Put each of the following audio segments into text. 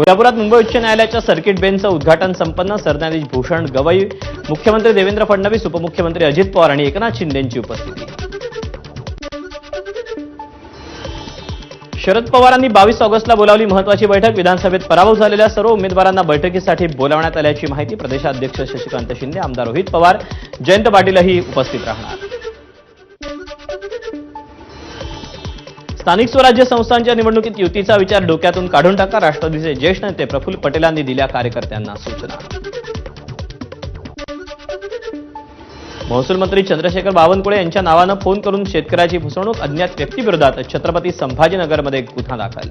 कोल्हापुरात मुंबई उच्च न्यायालयाच्या सर्किट बेंचचं उद्घाटन संपन्न. सरन्यायाधीश भूषण गवई मुख्यमंत्री देवेंद्र फडणवीस उपमुख्यमंत्री अजित पवार आणि एकनाथ शिंदेंची उपस्थिती. शरद पवारांनी बावीस ऑगस्टला बोलावली महत्वाची बैठक. विधानसभेत पराभव झालेल्या सर्व उमेदवारांना बैठकीसाठी बोलावण्यात आल्याची माहिती प्रदेशाध्यक्ष शशिकांत शिंदे आमदार रोहित पवार जयंत पाटीलही उपस्थित राहणार. स्थानिक स्वराज्य संस्थांच्या निवडणुकीत युतीचा विचार डोक्यातून काढून टाका. राष्ट्रवादीचे ज्येष्ठ नेते प्रफुल्ल पटेलांनी दिल्या कार्यकर्त्यांना सूचना. महसूल मंत्री चंद्रशेखर बावनकुळे यांच्या नावानं फोन करून शेतकऱ्याची फसवणूक अज्ञात व्यक्तीविरोधात छत्रपती संभाजीनगरमध्ये गुन्हा दाखल.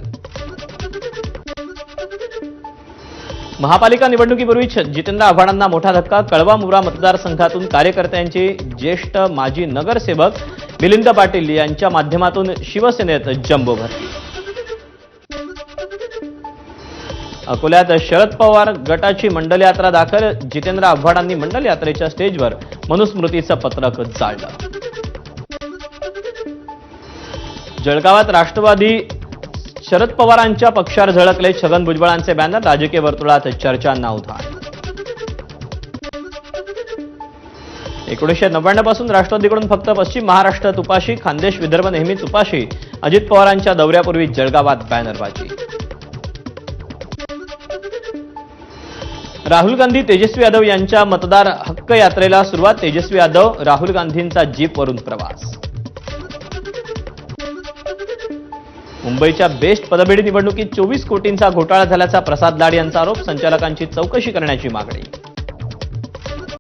महापालिका निवडणुकीपूर्वी जितेंद्र आव्हाडांना मोठा धक्का कळवा मुरा मतदारसंघातून कार्यकर्त्यांचे ज्येष्ठ माजी नगरसेवक मिलिंद पाटील यांच्या माध्यमातून शिवसेनेत जम्बो भरली अकोल्यात शरद पवार गटाची मंडल यात्रा दाखल जितेंद्र आव्हाडांनी मंडल यात्रेच्या स्टेजवर मनुस्मृतीचं पत्रक जाळलं. जळगावात राष्ट्रवादी शरद पवारांच्या पक्षावर झळकले छगन भुजबळांचे बॅनर राजकीय वर्तुळात चर्चांना उधाण एकोणीसशे नव्याण्णवपासून राष्ट्रवादीकडून फक्त पश्चिम महाराष्ट्रात उपाशी खानदेश विदर्भ नेहमीच उपाशी अजित पवारांच्या दौऱ्यापूर्वी जळगावात बॅनरबाजी. राहुल गांधी तेजस्वी यादव यांच्या मतदार हक्क यात्रेला सुरुवात. तेजस्वी यादव राहुल गांधींचा जीपवरून प्रवास. मुंबईच्या बेस्ट पदबेडी निवडणुकीत चोवीस कोटींचा घोटाळा झाल्याचा प्रसाद लाड यांचा आरोप. संचालकांची चौकशी करण्याची मागणी.